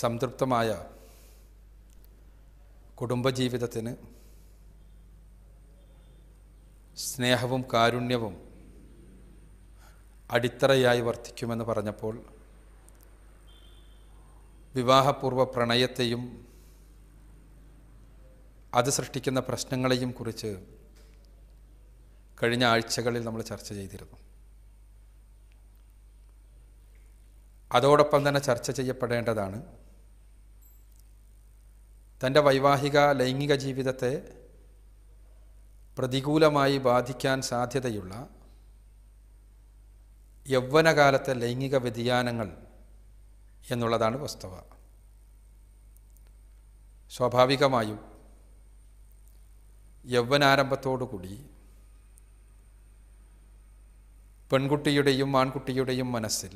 സംതൃപ്തമായ കുടുംബജീവിതത്തിന് സ്നേഹവും കാരുണ്യവും അടിത്തറയായി വർദ്ധിക്കുമെന്ന് പറഞ്ഞപ്പോൾ വിവാഹപൂർവ പ്രണയത്തെയും അത് സൃഷ്ടിക്കുന്ന പ്രശ്നങ്ങളെയും കുറിച്ച് കഴിഞ്ഞ ആഴ്ചകളിൽ നമ്മൾ ചർച്ച ചെയ്തിരുന്നു. അതോടൊപ്പം തന്നെ ചർച്ച ചെയ്യപ്പെടേണ്ടതാണ് തന്റെ വൈവാഹിക ലൈംഗിക ജീവിതത്തെ പ്രതികൂലമായി ബാധിക്കാൻ സാധ്യതയുള്ള യൗവനകാലത്തെ ലൈംഗിക വ്യതിയാനങ്ങൾ എന്നുള്ളതാണ് വസ്തുത സ്വാഭാവികമായും യൗവനാരംഭത്തോടുകൂടി പെൺകുട്ടിയുടെയും ആൺകുട്ടിയുടെയും മനസ്സിൽ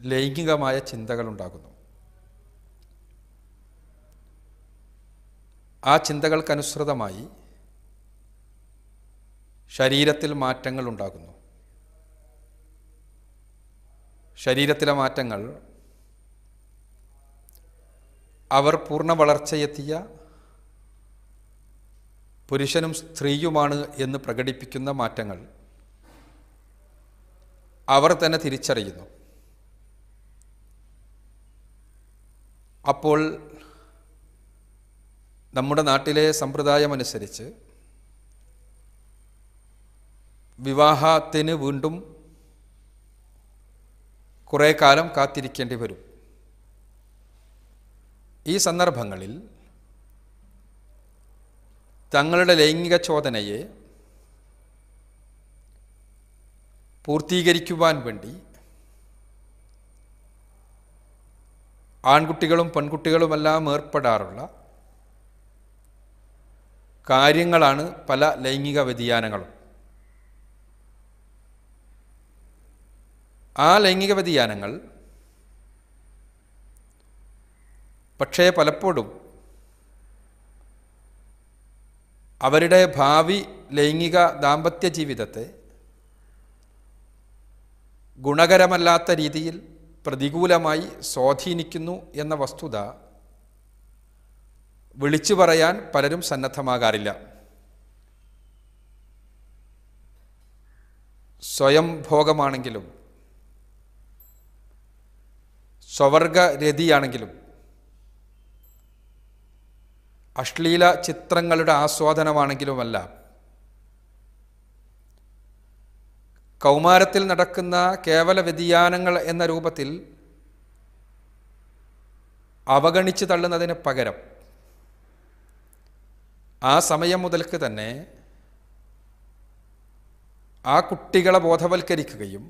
ലൈംഗികമായ ചിന്തകളുണ്ടാകുന്നു. ആ ചിന്തകൾക്കനുസൃതമായി ശരീരത്തിൽ മാറ്റങ്ങൾ ഉണ്ടാകുന്നു. ശരീരത്തിലെ മാറ്റങ്ങൾ അവർ പൂർണ വളർച്ചയെത്തിയ പുരുഷനും സ്ത്രീയുമാണ് എന്ന് പ്രകടിപ്പിക്കുന്ന മാറ്റങ്ങൾ അവർ തന്നെ തിരിച്ചറിയുന്നു. അപ്പോൾ നമ്മുടെ നാട്ടിലെ സമ്പ്രദായമനുസരിച്ച് വിവാഹത്തിന് വീണ്ടും കുറേ കാലം കാത്തിരിക്കേണ്ടി വരും. ഈ സന്ദർഭങ്ങളിൽ തങ്ങളുടെ ലൈംഗിക ചോദനയെ പൂർത്തീകരിക്കുവാൻ വേണ്ടി ആൺകുട്ടികളും പെൺകുട്ടികളുമെല്ലാം ഏർപ്പെടാറുള്ള കാര്യങ്ങളാണ് പല ലൈംഗിക വ്യതിയാനങ്ങളും. ആ ലൈംഗിക വ്യതിയാനങ്ങൾ പക്ഷേ പലപ്പോഴും അവരുടെ ഭാവി ലൈംഗിക ദാമ്പത്യ ജീവിതത്തെ ഗുണകരമല്ലാത്ത രീതിയിൽ പ്രതികൂലമായി സ്വാധീനിക്കുന്നു എന്ന വസ്തുത വിളിച്ചു പറയാൻ പലരും സന്നദ്ധമാകാറില്ല. സ്വയം ഭോഗമാണെങ്കിലും സ്വവർഗരതിയാണെങ്കിലും അശ്ലീല ചിത്രങ്ങളുടെ ആസ്വാദനമാണെങ്കിലുമല്ല കൗമാരത്തിൽ നടക്കുന്ന കേവല വ്യതിയാനങ്ങൾ എന്ന രൂപത്തിൽ അവഗണിച്ച് തള്ളുന്നതിന് പകരം ആ സമയം മുതൽക്ക് തന്നെ ആ കുട്ടികളെ ബോധവൽക്കരിക്കുകയും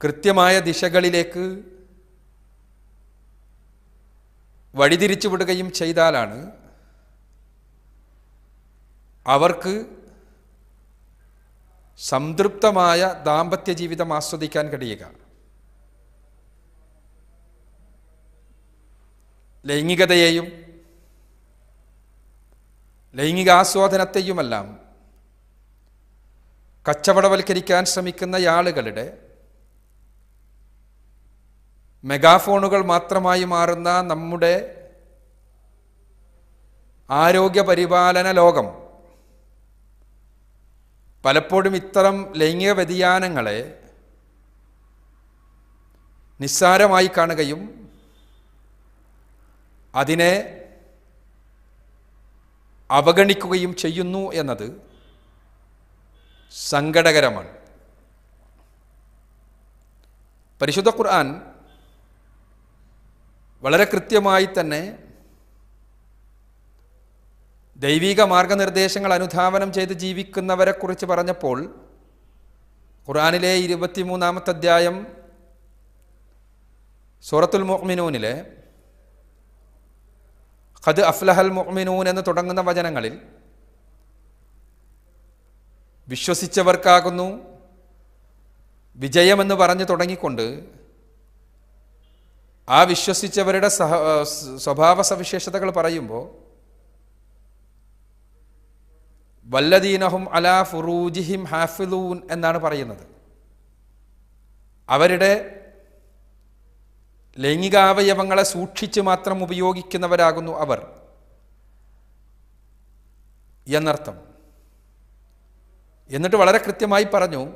കൃത്യമായ ദിശകളിലേക്ക് വഴിതിരിച്ചു വിടുകയും ചെയ്താലാണ് അവർക്ക് സംതൃപ്തമായ ദാമ്പത്യ ജീവിതം ആസ്വദിക്കാൻ കഴിയുക. ലൈംഗികതയെയും ലൈംഗിക ആസ്വാദനത്തെയുമെല്ലാം കച്ചവടവൽക്കരിക്കാൻ ശ്രമിക്കുന്ന ആളുകളുടെ മെഗാഫോണുകൾ മാത്രമായി മാറുന്ന നമ്മുടെ ആരോഗ്യ പരിപാലന ലോകം പലപ്പോഴും ഇത്തരം ലൈംഗിക വ്യതിയാനങ്ങളെ നിസ്സാരമായി കാണുകയും അതിനെ അവഗണിക്കുകയും ചെയ്യുന്നു എന്നത് സങ്കടകരമാണ്. പരിശുദ്ധ ഖുർആൻ വളരെ കൃത്യമായി തന്നെ ദൈവിക മാർഗനിർദ്ദേശങ്ങൾ അനുധാവനം ചെയ്ത് ജീവിക്കുന്നവരെക്കുറിച്ച് പറഞ്ഞപ്പോൾ ഖുർആനിലെ ഇരുപത്തിമൂന്നാമത്തെ അധ്യായം സൂറത്തുൽ മുഅ്മിനൂനിലെ ഖദ് അഫ്ലഹൽ മുഅ്മിനൂൻ എന്ന് തുടങ്ങുന്ന വചനങ്ങളിൽ വിശ്വസിച്ചവർക്കാകുന്നു വിജയമെന്ന് പറഞ്ഞു തുടങ്ങിക്കൊണ്ട് ആ വിശ്വസിച്ചവരുടെ സഹ സ്വഭാവ സവിശേഷതകൾ പറയുമ്പോൾ വല്ലദീനഹും അലാ ഫുറൂജിഹിം ഹാഫിലൂൻ എന്നാണ് പറയുന്നത്. അവരുടെ ലൈംഗികാവയവങ്ങളെ സൂക്ഷിച്ച് മാത്രം ഉപയോഗിക്കുന്നവരാകുന്നു അവർ. എന്നർത്ഥം. എന്നിട്ട് വളരെ കൃത്യമായി പറഞ്ഞു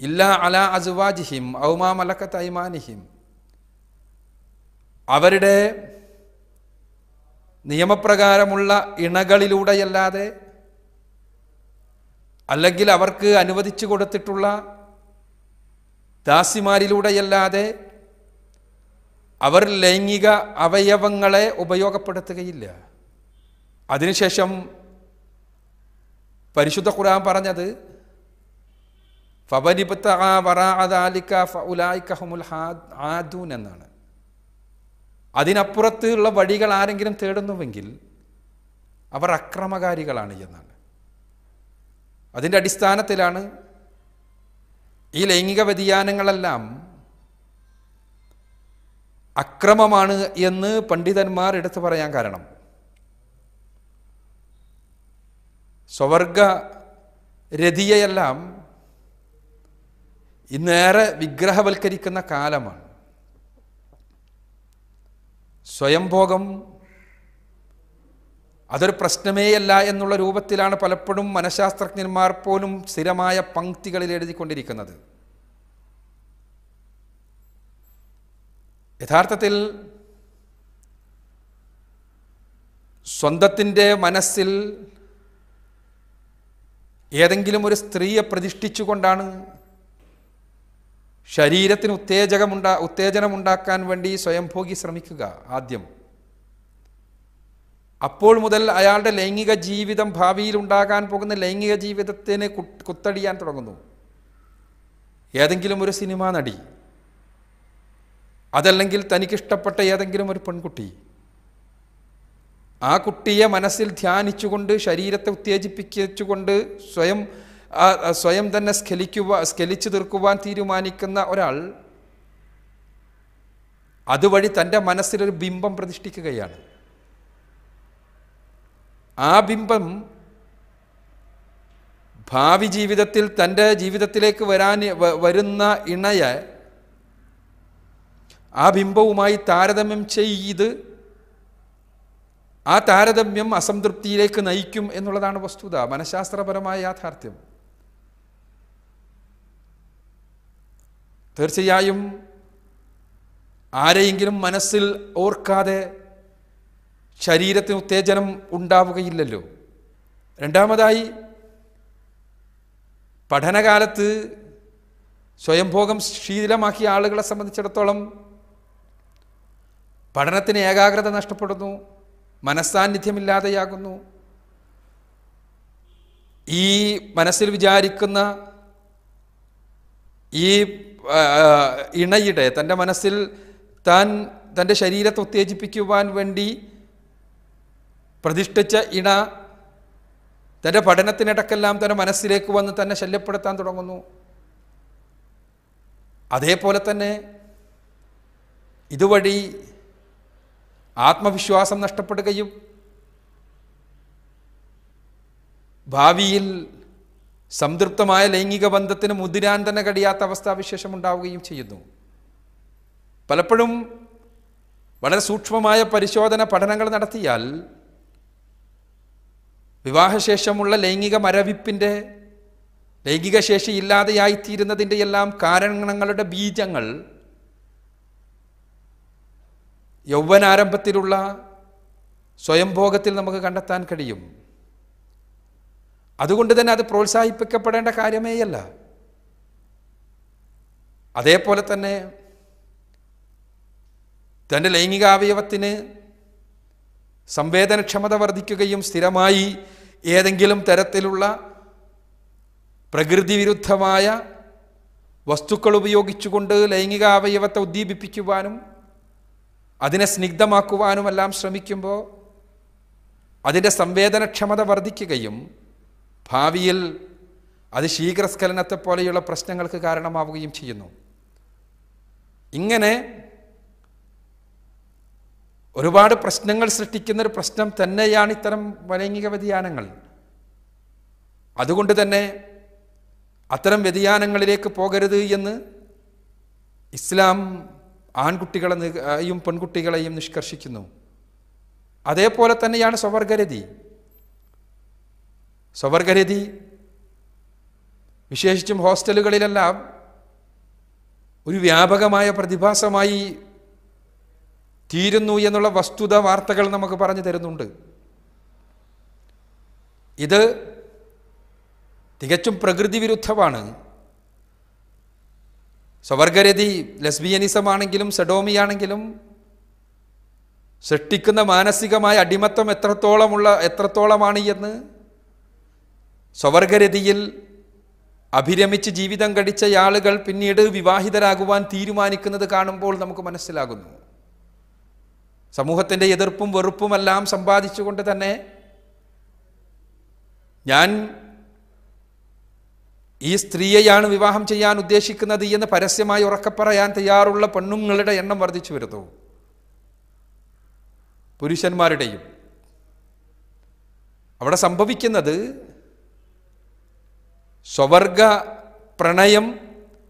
ഇല്ല അല അസുവാജിഹിം ഔമാ മലക്ക തൈമാനിഹിം അവരുടെ നിയമപ്രകാരമുള്ള ഇണകളിലൂടെയല്ലാതെ അല്ലെങ്കിൽ അവർക്ക് അനുവദിച്ചു കൊടുത്തിട്ടുള്ള ദാസിമാരിലൂടെയല്ലാതെ അവർ ലൈംഗിക അവയവങ്ങളെ ഉപയോഗപ്പെടുത്തുകയില്ല. അതിനുശേഷം പരിശുദ്ധ ഖുർആൻ പറഞ്ഞത് ആദൂൻ എന്നാണ്. അതിനപ്പുറത്ത് ഉള്ള വഴികൾ ആരെങ്കിലും തേടുന്നുവെങ്കിൽ അവർ അക്രമകാരികളാണ് എന്നാണ്. അതിന്റെ അടിസ്ഥാനത്തിലാണ് ഈ ലൈംഗിക വ്യതിയാനങ്ങളെല്ലാം അക്രമമാണ് എന്ന് പണ്ഡിതന്മാർ എടുത്തു പറയാൻ കാരണം. സ്വവർഗ രതിയെല്ലാം ഇന്നേറെ വിഗ്രഹവൽക്കരിക്കുന്ന കാലമാണ്. സ്വയംഭോഗം അതൊരു പ്രശ്നമേയല്ല എന്നുള്ള രൂപത്തിലാണ് പലപ്പോഴും മനഃശാസ്ത്രജ്ഞന്മാർ പോലും സ്ഥിരമായ പങ്ക്തികളിൽ എഴുതിക്കൊണ്ടിരിക്കുന്നത്. യഥാർത്ഥത്തിൽ സ്വന്തത്തിന്റെ മനസ്സിൽ ഏതെങ്കിലും ഒരു സ്ത്രീയെ പ്രതിഷ്ഠിച്ചുകൊണ്ടാണ് ശരീരത്തിന് ഉത്തേജകമുണ്ടാ ഉത്തേജനമുണ്ടാക്കാൻ വേണ്ടി സ്വയംഭോഗി ശ്രമിക്കുക ആദ്യം. അപ്പോൾ മുതൽ അയാളുടെ ലൈംഗിക ജീവിതം ഭാവിയിൽ ഉണ്ടാകാൻ പോകുന്ന ലൈംഗിക ജീവിതത്തിന് കുത്തടിയാൻ തുടങ്ങുന്നു. ഏതെങ്കിലും ഒരു സിനിമാ നടി അതല്ലെങ്കിൽ തനിക്കിഷ്ടപ്പെട്ട ഏതെങ്കിലും ഒരു പെൺകുട്ടി. ആ കുട്ടിയെ മനസ്സിൽ ധ്യാനിച്ചുകൊണ്ട് ശരീരത്തെ ഉത്തേജിപ്പിച്ചുകൊണ്ട് സ്വയം സ്വയം തന്നെ സ്ഖലിക്കുക സ്ഖലിച്ചു തീർക്കുവാൻ തീരുമാനിക്കുന്ന ഒരാൾ അതുവഴി തന്റെ മനസ്സിലൊരു ബിംബം പ്രതിഷ്ഠിക്കുകയാണ്. ആ ബിംബം ഭാവി ജീവിതത്തിൽ തന്റെ ജീവിതത്തിലേക്ക് വരാൻ വരുന്ന ഇണയെ ആ ബിംബവുമായി താരതമ്യം ചെയ്ത് ആ താരതമ്യം അസംതൃപ്തിയിലേക്ക് നയിക്കും എന്നുള്ളതാണ് വസ്തുത മനഃശാസ്ത്രപരമായ യാഥാർത്ഥ്യം. തീർച്ചയായും ആരെയെങ്കിലും മനസ്സിൽ ഓർക്കാതെ ശരീരത്തിന് ഉത്തേജനം ഉണ്ടാവുകയില്ലല്ലോ. രണ്ടാമതായി പഠനകാലത്ത് സ്വയംഭോഗം ശീലമാക്കിയ ആളുകളെ സംബന്ധിച്ചിടത്തോളം പഠനത്തിന് ഏകാഗ്രത നഷ്ടപ്പെടുന്നു മനസ്സാന്നിധ്യമില്ലാതെയാകുന്നു. ഈ മനസ്സിൽ വിചാരിക്കുന്ന ഈ ഇണയുടെ തന്റെ മനസ്സിൽ താൻ തന്റെ ശരീരത്തെ ഉത്തേജിപ്പിക്കുവാൻ വേണ്ടി പ്രതിഷ്ഠിച്ച ഇണ തന്റെ പഠനത്തിനിടക്കെല്ലാം തന്റെ മനസ്സിലേക്ക് വന്ന് തന്നെ ശല്യപ്പെടുത്താൻ തുടങ്ങുന്നു. അതേപോലെ തന്നെ ഇതുവഴി ആത്മവിശ്വാസം നഷ്ടപ്പെടുകയും ഭാവിയിൽ സംതൃപ്തമായ ലൈംഗിക ബന്ധത്തിന് മുതിരാൻ തന്നെ കഴിയാത്ത അവസ്ഥാവിശേഷം ഉണ്ടാവുകയും ചെയ്യുന്നു. പലപ്പോഴും വളരെ സൂക്ഷ്മമായ പരിശോധന പഠനങ്ങൾ നടത്തിയാൽ വിവാഹശേഷമുള്ള ലൈംഗിക മരവിപ്പിന്റെ ലൈംഗിക ശേഷി ഇല്ലാതെയായിത്തീരുന്നതിന്റെ എല്ലാം കാരണങ്ങളുടെ ബീജങ്ങൾ യൗവനാരംഭത്തിലുള്ള സ്വയംഭോഗത്തിൽ നമുക്ക് കണ്ടെത്താൻ കഴിയും. അതുകൊണ്ട് തന്നെ അത് പ്രോത്സാഹിപ്പിക്കപ്പെടേണ്ട കാര്യമേയല്ല. അതേപോലെ തന്നെ തന്റെ ലൈംഗികാവയവത്തിന് സംവേദനക്ഷമത വർദ്ധിക്കുകയും സ്ഥിരമായി ഏതെങ്കിലും തരത്തിലുള്ള പ്രകൃതി വിരുദ്ധമായ വസ്തുക്കൾ ഉപയോഗിച്ചുകൊണ്ട് ലൈംഗികാവയവത്തെ ഉദ്ദീപിപ്പിക്കുവാനും അതിനെ സ്നിഗ്ധമാക്കുവാനുമെല്ലാം ശ്രമിക്കുമ്പോൾ അതിന്റെ സംവേദനക്ഷമത വർദ്ധിക്കുകയും ഭാവിയിൽ അത് ശീഘ്രസ്ഖലനത്തെ പോലെയുള്ള പ്രശ്നങ്ങൾക്ക് കാരണമാവുകയും ചെയ്യുന്നു. ഇങ്ങനെ ഒരുപാട് പ്രശ്നങ്ങൾ സൃഷ്ടിക്കുന്ന ഒരു പ്രശ്നം തന്നെയാണ് ഇത്തരം ലൈംഗിക വ്യതിയാനങ്ങൾ. അതുകൊണ്ട് തന്നെ അത്തരം വ്യതിയാനങ്ങളിലേക്ക് പോകരുത് എന്ന് ഇസ്ലാം ആൺകുട്ടികളെയും പെൺകുട്ടികളെയും നിഷ്കർഷിക്കുന്നു. അതേപോലെ തന്നെയാണ് സ്വവർഗരതി. സ്വവർഗരതി വിശേഷിച്ചും ഹോസ്റ്റലുകളിലെല്ലാം ഒരു വ്യാപകമായ പ്രതിഭാസമായി തീരുന്നു എന്നുള്ള വസ്തുത വാർത്തകൾ നമുക്ക് പറഞ്ഞു തരുന്നുണ്ട്. ഇത് തികച്ചും പ്രകൃതി വിരുദ്ധമാണ് സ്വവർഗരതി ലെസ്ബിയനിസം ആണെങ്കിലും സെഡോമി ആണെങ്കിലും സൃഷ്ടിക്കുന്ന മാനസികമായ അടിമത്വം എത്രത്തോളമുള്ള എത്രത്തോളമാണ് എന്ന് സ്വവർഗരതിയിൽ അഭിരമിച്ച് ജീവിതം കഴിച്ച ആളുകൾ പിന്നീട് വിവാഹിതരാകുവാൻ തീരുമാനിക്കുന്നത് കാണുമ്പോൾ നമുക്ക് മനസ്സിലാകുന്നു. സമൂഹത്തിന്റെ എതിർപ്പും വെറുപ്പുമെല്ലാം സമ്പാദിച്ചുകൊണ്ട് തന്നെ ഞാൻ ഈ സ്ത്രീയെയാണ് വിവാഹം ചെയ്യാൻ ഉദ്ദേശിക്കുന്നത് എന്ന് പരസ്യമായി ഉറക്കപ്പറയാൻ തയ്യാറുള്ള പെണ്ണുങ്ങളുടെ എണ്ണം വർദ്ധിച്ചു വരുന്നു. പുരുഷന്മാരുടെയും. അവിടെ സംഭവിക്കുന്നത് സ്വവർഗ പ്രണയം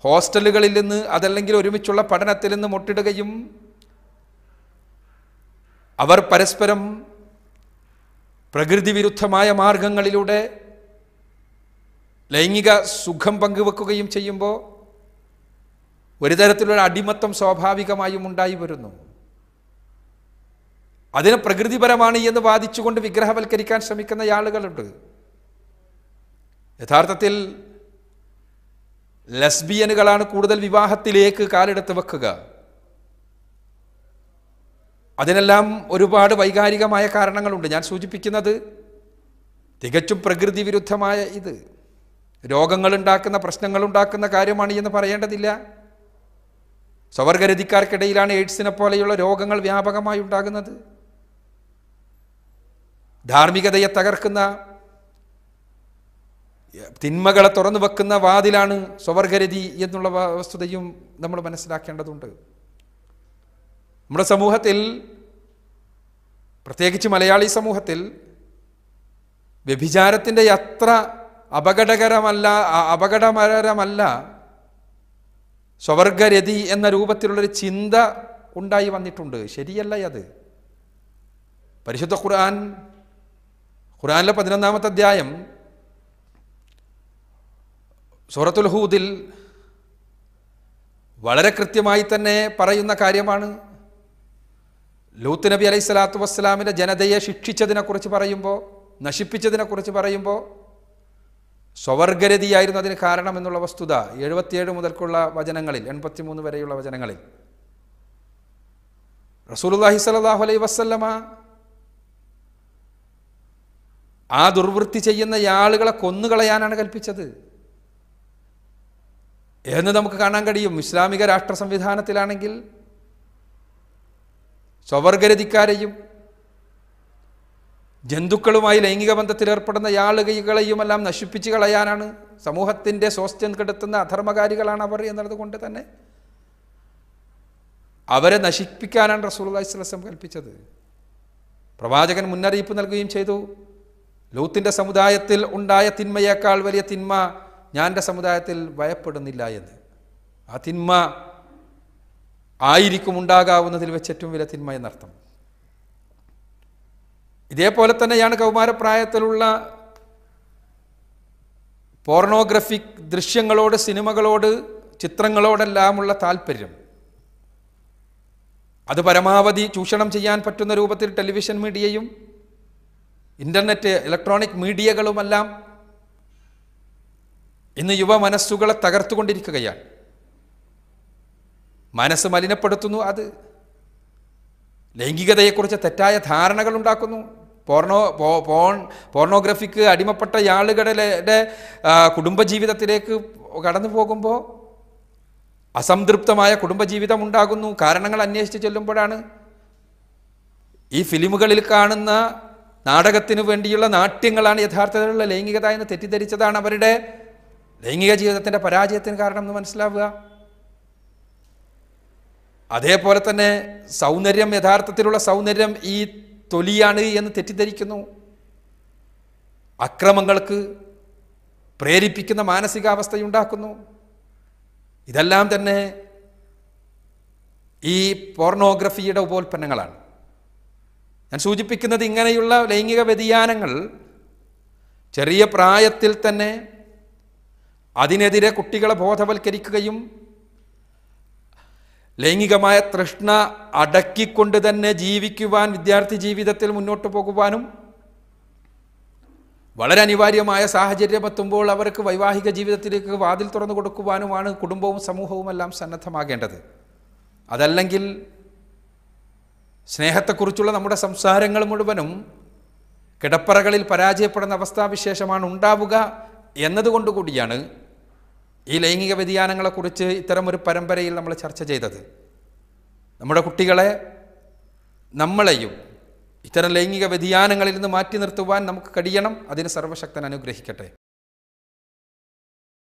ഹോസ്റ്റലുകളിൽ നിന്ന് അതല്ലെങ്കിൽ ഒരുമിച്ചുള്ള പഠനത്തിൽ നിന്ന് മുട്ടിടുകയും അവർ പരസ്പരം പ്രകൃതി വിരുദ്ധമായ മാർഗങ്ങളിലൂടെ ലൈംഗിക സുഖം പങ്കുവെക്കുകയും ചെയ്യുമ്പോൾ ഒരു തരത്തിലുള്ള അടിമത്തം സ്വാഭാവികമായും ഉണ്ടായി വരുന്നു. അതിന് പ്രകൃതിപരമാണ് എന്ന് വാദിച്ചുകൊണ്ട് വിഗ്രഹവൽക്കരിക്കാൻ ശ്രമിക്കുന്ന ആളുകളുണ്ട്. യഥാർത്ഥത്തിൽ ലസ്ബിയനുകളാണ് കൂടുതൽ വിവാഹത്തിലേക്ക് കാലെടുത്ത് വെക്കുക. അതിനെല്ലാം ഒരുപാട് വൈകാരികമായ കാരണങ്ങളുണ്ട്. ഞാൻ സൂചിപ്പിക്കുന്നത് തികച്ചും പ്രകൃതി വിരുദ്ധമായ ഇത്. രോഗങ്ങളുണ്ടാക്കുന്ന പ്രശ്നങ്ങളുണ്ടാക്കുന്ന കാര്യമാണ് എന്ന് പറയേണ്ടതില്ല. സ്വവർഗരതിക്കാർക്കിടയിലാണ് എയ്ഡ്സിനെ പോലെയുള്ള രോഗങ്ങൾ വ്യാപകമായി ഉണ്ടാകുന്നത്. ധാർമ്മികതയെ തകർക്കുന്ന തിന്മകളെ തുറന്നു വെക്കുന്ന വാതിലാണ് സ്വവർഗരതി എന്നുള്ള വസ്തുതയും നമ്മൾ മനസ്സിലാക്കേണ്ടതുണ്ട്. നമ്മുടെ സമൂഹത്തിൽ പ്രത്യേകിച്ച് മലയാളി സമൂഹത്തിൽ വ്യഭിചാരത്തിന്റെ അത്ര അപകടകരമല്ല അപകടകരമല്ല സ്വവർഗരതി എന്ന രൂപത്തിലുള്ളൊരു ചിന്ത ഉണ്ടായി വന്നിട്ടുണ്ട്. ശരിയല്ല അത്. പരിശുദ്ധ ഖുർആൻ ഖുർആനിലെ പതിനൊന്നാമത്തെ അധ്യായം സൂറത്തുൽ ഹൂദിൽ വളരെ കൃത്യമായി തന്നെ പറയുന്ന കാര്യമാണ്. ലൂത്ത് നബി അലൈഹി സ്വലാത്തു വസ്സലാമിന്റെ ജനതയെ ശിക്ഷിച്ചതിനെക്കുറിച്ച് പറയുമ്പോൾ നശിപ്പിച്ചതിനെക്കുറിച്ച് പറയുമ്പോൾ സ്വവർഗരതിയായിരുന്നു അതിന് കാരണം എന്നുള്ള വസ്തുത എഴുപത്തിയേഴ് മുതൽക്കുള്ള വചനങ്ങളിൽ എൺപത്തിമൂന്ന് വരെയുള്ള വചനങ്ങളിൽ. റസൂലുല്ലാഹി സ്വല്ലല്ലാഹു അലൈഹി വസല്ലമ ആ ദുർവൃത്തി ചെയ്യുന്ന ആളുകളെ കൊന്നുകളയാനാണ് കൽപ്പിച്ചത്. എന്ന് നമുക്ക് കാണാൻ കഴിയും. ഇസ്ലാമിക രാഷ്ട്ര സംവിധാനത്തിലാണെങ്കിൽ സ്വവർഗരതിക്കാരെയും ജന്തുക്കളുമായി ലൈംഗിക ബന്ധത്തിൽ ഏർപ്പെടുന്ന ആളുകളെയുമെല്ലാം നശിപ്പിച്ച് കളയാനാണ്. സമൂഹത്തിന്റെ സ്വാസ്ഥ്യം കെടുത്തുന്ന അധർമ്മകാരികളാണ് അവർ എന്നുള്ളത് കൊണ്ട് തന്നെ. അവരെ നശിപ്പിക്കാനാണ് റസൂൽ അലൈഹിസ്ലം കൽപ്പിച്ചത്. പ്രവാചകൻ മുന്നറിയിപ്പ് നൽകുകയും ചെയ്തു. ലൂത്തിന്റെ സമുദായത്തിൽ ഉണ്ടായ തിന്മയേക്കാൾ വലിയ തിന്മ ഞാൻ എന്റെ സമുദായത്തിൽ ഭയപ്പെടുന്നില്ല എന്ന്. ആ തിന്മ ആയിരിക്കും ഉണ്ടാകാവുന്നതിൽ വെച്ച് ഏറ്റവും വലിയ തിന്മ എന്നർത്ഥം. ഇതേപോലെ തന്നെയാണ് കൗമാരപ്രായത്തിലുള്ള പോർണോഗ്രഫിക് ദൃശ്യങ്ങളോട് സിനിമകളോട് ചിത്രങ്ങളോടെല്ലാമുള്ള താല്പര്യം. അത് പരമാവധി ചൂഷണം ചെയ്യാൻ പറ്റുന്ന രൂപത്തിൽ ടെലിവിഷൻ മീഡിയയും ഇന്റർനെറ്റ് ഇലക്ട്രോണിക് മീഡിയകളുമെല്ലാം ഇന്ന് യുവ മനസ്സുകളെ തകർത്തുകൊണ്ടിരിക്കുകയാണ്. മനസ്സ് മലിനപ്പെടുത്തുന്നു. അത് ലൈംഗികതയെക്കുറിച്ച് തെറ്റായ ധാരണകൾ ഉണ്ടാക്കുന്നു പോർണോ പോൺ പോർണോഗ്രഫിക്ക് അടിമപ്പെട്ട ആളുകളുടെ കുടുംബജീവിതത്തിലേക്ക് കടന്നു പോകുമ്പോൾ അസംതൃപ്തമായ കുടുംബജീവിതം ഉണ്ടാകുന്നു. കാരണങ്ങൾ അന്വേഷിച്ച് ചെല്ലുമ്പോഴാണ്. ഈ ഫിലിമുകളിൽ കാണുന്ന നാടകത്തിനു വേണ്ടിയുള്ള നാട്യങ്ങളാണ് യഥാർത്ഥത്തിലുള്ള ലൈംഗികത എന്ന് തെറ്റിദ്ധരിച്ചതാണ് അവരുടെ ലൈംഗിക ജീവിതത്തിന്റെ പരാജയത്തിന് കാരണം എന്ന് മനസ്സിലാവുക. അതേപോലെ തന്നെ സൗന്ദര്യം യഥാർത്ഥത്തിലുള്ള സൗന്ദര്യം ഈ തൊലിയാണ് എന്ന് തെറ്റിദ്ധരിക്കുന്നു. അക്രമങ്ങൾക്ക് പ്രേരിപ്പിക്കുന്ന മാനസികാവസ്ഥയുണ്ടാക്കുന്നു. ഇതെല്ലാം തന്നെ ഈ പോർണോഗ്രഫിയുടെ ഉപോൽപ്പന്നങ്ങളാണ്. ഞാൻ സൂചിപ്പിക്കുന്നത് ഇങ്ങനെയുള്ള ലൈംഗിക വ്യതിയാനങ്ങൾ ചെറിയ പ്രായത്തിൽ തന്നെ അതിനെതിരെ കുട്ടികളെ ബോധവൽക്കരിക്കുകയും ലൈംഗികമായ തൃഷ്ണ അടക്കിക്കൊണ്ട് തന്നെ ജീവിക്കുവാൻ വിദ്യാർത്ഥി ജീവിതത്തിൽ മുന്നോട്ട് പോകുവാനും വളരെ അനിവാര്യമായ സാഹചര്യം എത്തുമ്പോൾ അവർക്ക് വൈവാഹിക ജീവിതത്തിലേക്ക് വാതിൽ തുറന്നു കൊടുക്കുവാനുമാണ് കുടുംബവും സമൂഹവുമെല്ലാം സന്നദ്ധമാകേണ്ടത്. അതല്ലെങ്കിൽ സ്നേഹത്തെക്കുറിച്ചുള്ള നമ്മുടെ സംസാരങ്ങൾ മുഴുവനും കിടപ്പറകളിൽ പരാജയപ്പെടുന്ന അവസ്ഥാവിശേഷമാണ് ഉണ്ടാവുക എന്നതുകൊണ്ട് കൂടിയാണ് ഈ ലൈംഗിക വ്യതിയാനങ്ങളെക്കുറിച്ച് ഇത്തരം ഒരു പരമ്പരയിൽ നമ്മൾ ചർച്ച ചെയ്തത്. നമ്മുടെ കുട്ടികളെ നമ്മളെയും ഇത്തരം ലൈംഗിക വ്യതിയാനങ്ങളിൽ നിന്ന് മാറ്റി നിർത്തുവാൻ നമുക്ക് കഴിയണം. അതിന് സർവശക്തൻ അനുഗ്രഹിക്കട്ടെ.